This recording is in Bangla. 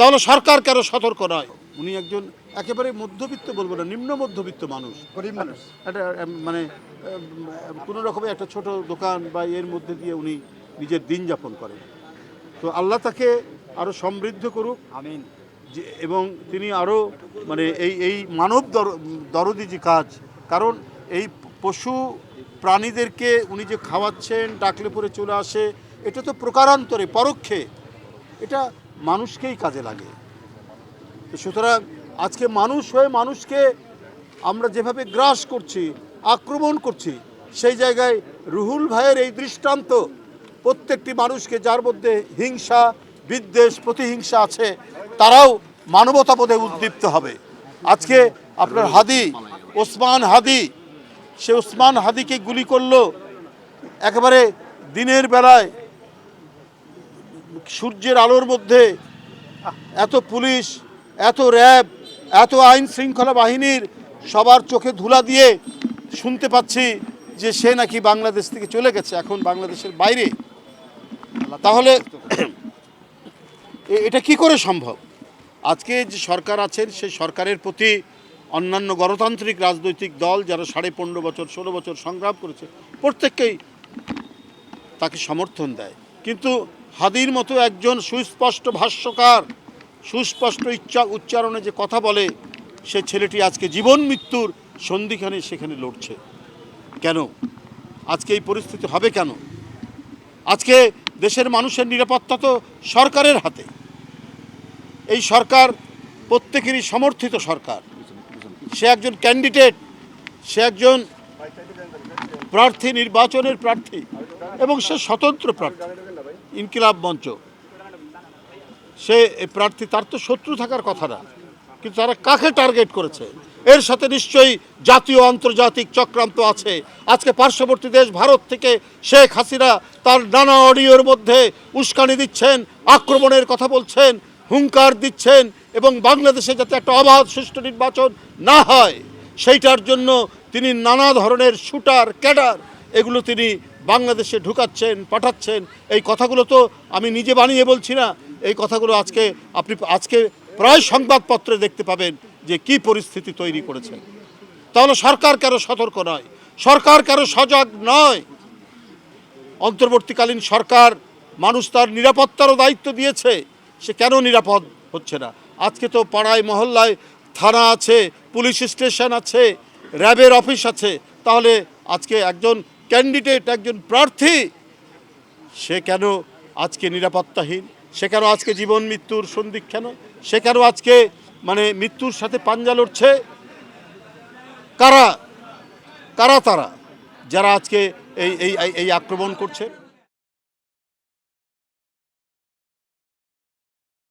তাহলে সরকার কেন সতর্ক নয়? উনি একজন একেবারে মধ্যবিত্ত বলব না নিম্ন মধ্যবিত্ত মানুষ। গরিব মানুষ। একটা মানে কোনো রকমে একটা ছোট দোকান বা এর মধ্যে দিয়ে উনি নিজের দিন যাপন করেন। তো আল্লাহ তাকে আরও সমৃদ্ধ করুক। আমিন। যে এবং তিনি আরও মানে এই এই মানব দর দরদি যে কাজ কারণ এই পশু প্রাণীদেরকে উনি যে খাওয়াচ্ছেন ডাকলে পরে চলে আসে এটা তো প্রকারান্তরে পরোক্ষে। এটা মানুষকেই কাজে লাগে। সুতরাং আজকে মানুষ হয়ে মানুষকে আমরা যেভাবে গ্রাস করছি, আক্রমণ করছি, সেই জায়গায় রুহুল ভাইয়ের এই দৃষ্টান্ত, প্রত্যেকটি মানুষকে যার মধ্যে হিংসা, বিদ্বেষ, প্রতিহিংসা আছে, তারাও মানবতাবোধে উদ্দীপ্ত হবে। আজকে আপনার হাদি, ওসমান হাদি, সে ওসমান হাদিকে গুলি করল। একেবারে দিনের বেলায় সূর্যের আলোর মধ্যে এত পুলিশ, এত র্যাব, এত আইন শৃঙ্খলা বাহিনীর সবার চোখে ধুলা দিয়ে শুনতে পাচ্ছি যে সে নাকি বাংলাদেশ থেকে চলে গেছে, এখন বাংলাদেশের বাইরে। তাহলে এটা কি করে সম্ভব? আজকে যে সরকার আছেন সেই সরকারের প্রতি অন্যান্য গণতান্ত্রিক রাজনৈতিক দল যারা সাড়ে পনেরো বছর, ষোলো বছর সংগ্রাম করেছে, প্রত্যেককেই তাকে সমর্থন দেয়। কিন্তু হাদির মতো একজন সুস্পষ্ট ভাষ্যকার, সুস্পষ্ট ইচ্ছা উচ্চারণে যে কথা বলে, সে ছেলেটি আজকে জীবন মৃত্যুর সন্ধিখানে সেখানে লড়ছে। কেন? আজকে এই পরিস্থিতি হবে কেন? আজকে দেশের মানুষের নিরাপত্তা তো সরকারের হাতে। এই সরকার প্রত্যেকেরই সমর্থিত সরকার। সে একজন ক্যান্ডিডেট, সে একজন প্রার্থী, নির্বাচনের প্রার্থী, এবং সে স্বতন্ত্র প্রার্থী। ইনকিলাব মঞ্চ। সে প্রার্থী, তার তো শত্রু থাকার কথা না, কিন্তু তারা কাকে টার্গেট করেছে? এর সাথে নিশ্চয়ই জাতীয় আন্তর্জাতিক চক্রান্ত আছে। আজকে পার্শ্ববর্তী দেশ ভারত থেকে শেখ হাসিনা তার নানা অডিওর মধ্যে উস্কানি দিচ্ছেন, আক্রমণের কথা বলছেন, হুঙ্কার দিচ্ছেন এবং বাংলাদেশে যাতে একটা অবাধ সুষ্ঠু নির্বাচন না হয়, সেইটার জন্য তিনি নানা ধরনের শুটার, ক্যাডার, এগুলো তিনি বাংলাদেশে ঢুকাচ্ছেন, পাঠাচ্ছেন, এই কথাগুলো তো আমি নিজে বানিয়ে বলছি না। এই কথাগুলো আজকে আপনি, আজকে প্রায় সংবাদপত্রে দেখতে পাবেন যে কি পরিস্থিতি তৈরি করেছে। তাহলে সরকার কেন সতর্ক নয়? সরকার কেন সজাগ নয়? অন্তর্বর্তীকালীন সরকার মানুষ তার নিরাপত্তারও দায়িত্ব দিয়েছে, সে কেন নিরাপদ হচ্ছে না? আজকে তো পাড়ায়, মহল্লায় থানা আছে, পুলিশ স্টেশন আছে, র্যাবের অফিস আছে। তাহলে আজকে একজন ক্যান্ডিডেট একজন প্রার্থী, সে কেন আজকে নিরাপত্তাহীন? সে কেন আজকে জীবন মৃত্যুর সন্ধিক্ষণ সে কেন আজকে মানে মৃত্যুর সাথে পাঞ্জা লড়ছে? কারা? কারা তারা? যারা আজকে এই- এই আক্রমণ করছে?